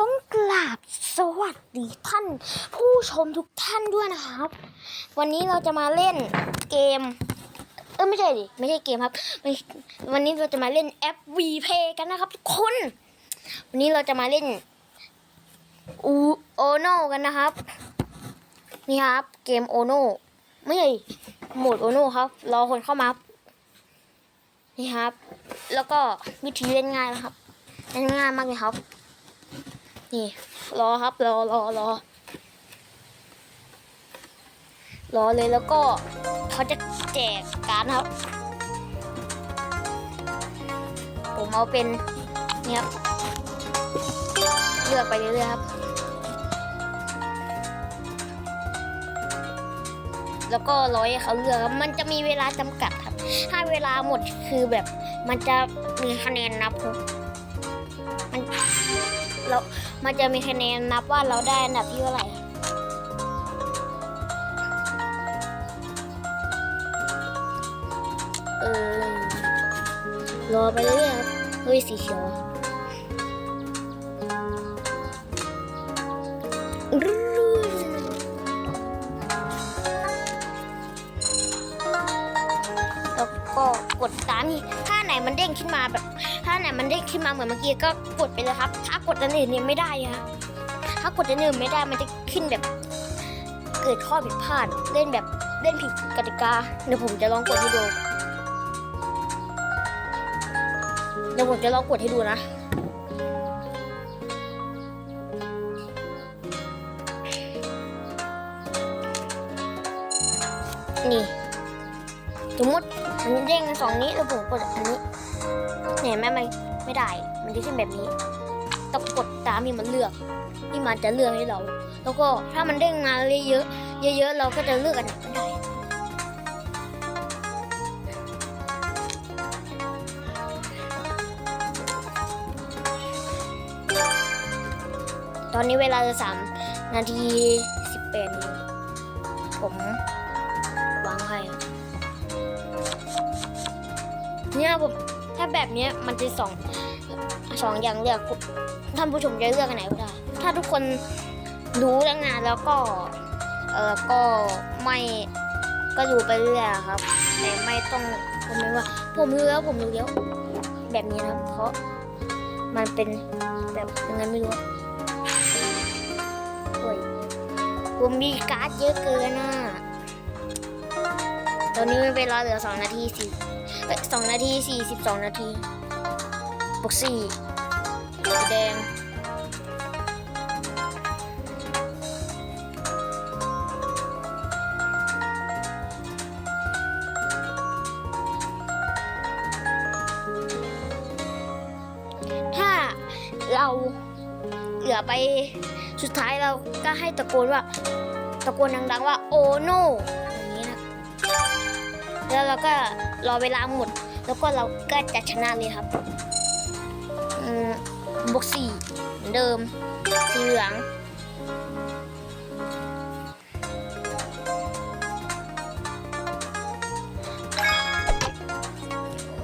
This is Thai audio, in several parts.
ต้องกราบสวัสดีท่าน ผู้ชมทุกท่านด้วยนะครับ วันนี้เราจะมาเล่นเกม เออไม่ใช่ดิไม่ใช่เกมครับ วันนี้เราจะมาเล่นแอป V Pay กันนะครับทุกคน วันนี้เราจะมาเล่นอูโอโนกันนะครับ นี่ครับ เกมโอโนไม่ใช่โหมดโอโนครับรอคนเข้ามานี่ครับ แล้วก็วิธีเล่นง่ายนะครับเล่นง่ายมากเลยครับ นี่ รอครับ รอรอรอรอเลยแล้วก็เขาจะแจกการดครับ ผมเอาเป็นนี่ครับเลือกไปเรื่อยๆครับ แล้วก็ร้อยเขาเลือกครับมันจะมีเวลาจำกัดครับ ถ้าเวลาหมดคือแบบมันจะมีคะแนนนับครับ เรา มันจะมีคะแนนนับว่าเราได้อันดับที่เท่าไหร่ครับเออรอไปเรื่อยครับเฮ้ยสีเขียวแล้วก็กดตามนี่ถ้า ไหนมันเด้งขึ้นมาแบบ ถ้าไหนมันเด้งขึ้นมาเหมือนเมื่อกี้ก็กดไปเลยครับ ถ้ากดอันอื่นเนี่ยไม่ได้ฮะถ้ากดอันอื่นไม่ได้มันจะขึ้นแบบ เกิดข้อผิดพลาดเล่นแบบเล่นผิดกติกาเดี๋ยวผมจะลองกดให้ดูเดี๋ยวผมจะลองกดให้ดูนะนี่สมมติ นเด้งสองนี้แล้วผมกดอันนี้เนี่ยแม่ไม่ไม่ได้ มันจะขึ้นแบบนี้ต้องกดตามที่มันเลือกที่มันจะเลือกให้เรา แล้วก็ถ้ามันเด้งมาเยอะๆเยอะๆเราก็จะเลือกอันไหนก็ได้ตอนนี้เวลาจะสามนาทีสิบแปดนผม เนี่ยผมถ้าแบบเนี้ยมันจะสองสองอย่างเลือกท่านผู้ชมจะเลือกอันไหนก็ได้ ถ้าทุกคนรู้ตั้งนานแล้วก็เออก็ไม่ก็ดูไปเรื่อยครับ แต่ไม่ต้องผมไม่ว่า ผมรู้แล้วผมรู้แล้วแบบนี้นะเพราะมันเป็นแบบยังไงไม่รู้โอ้ยผมมีการ์ดเยอะเกินอะ อนนี้เวลาเหลือสองนาทีสี่สองนาทีสี่สิบสองนาทีบวกสี่สีแดงถ้าเราเหลือไปสุดท้ายเราก็ให้ตะโกนว่า ตะโกนดังๆว่าโอโนอย่างนี้นะ แล้วเราก็รอเวลาหมด แล้วก็เราก็จะชนะเลยครับบวกสี่เหมือนเดิมสีเหลือง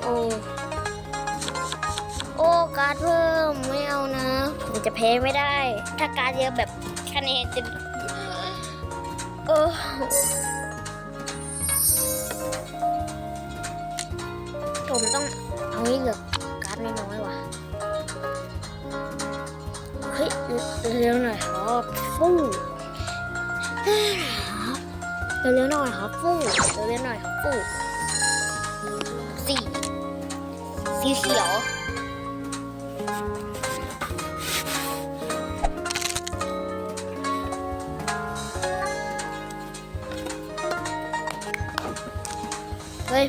โอ้โอ้การ์ดเพิ่มไม่เอานะ ผมจะแพ้ไม่ได้ ถ้าการ์ดเยอะแบบคะแนนจะเออ ผมต้องเอาให้เหลือการ์ดน้อยๆว่ะเฮ้ยเร็วหน่อยครับฟู่เร็วๆหน่อยครับฟู่เร็วๆหน่อยครับฟู่สีสีเขียวเฮ้ย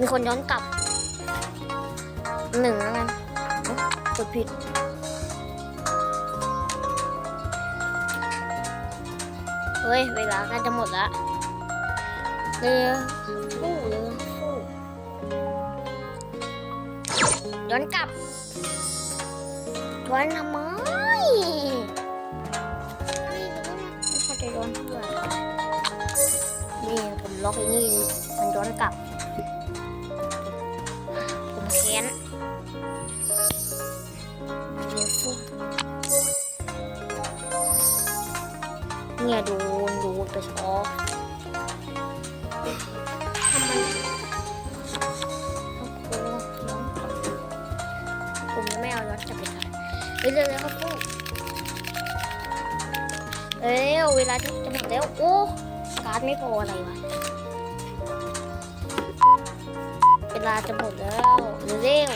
มีคนย้อนกลับหนึ่งแล้วกันกดผิดเฮ้ย เวลากล้จะหมดละเร็วฟู่เร็วฟู่ย้อนกลับย้อนทำไมไม่รู้นะไม่เขาใจย้อนเพื่ออะไรนี่ผมล็อกไอ้นี่มันย้อนกลับ เนี่ยดนโดนไปซอทำไมโอ้โหน้องผมยังไม่เอาย้อนกลับไปค่ะเฮ้ยเร็วๆครับพูเอ้ยเวลาจะจะหมดแล้วโอ้การ์ดไม่พออะไรวะเวลาจะหมดแล้วเร็ว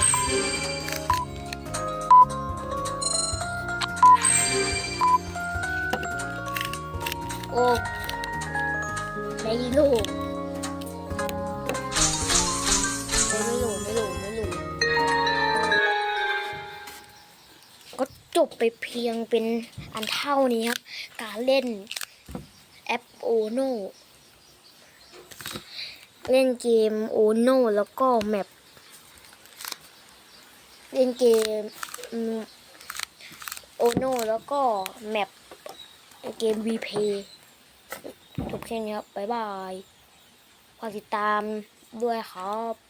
โอ้ไม่รู้ไม่รู้ไม่รู้ไม่รู้ก็จบไปเพียงเป็นอันเท่านี้ครับ การเล่นแอปโอโนเล่นเกมโอโนแล้วก็แมปเล่นเกมโอโนแล้วก็แมปเกมวีเพย์ จบแค่นี้ครับบ๊ายบายฝากติดตามด้วยครับ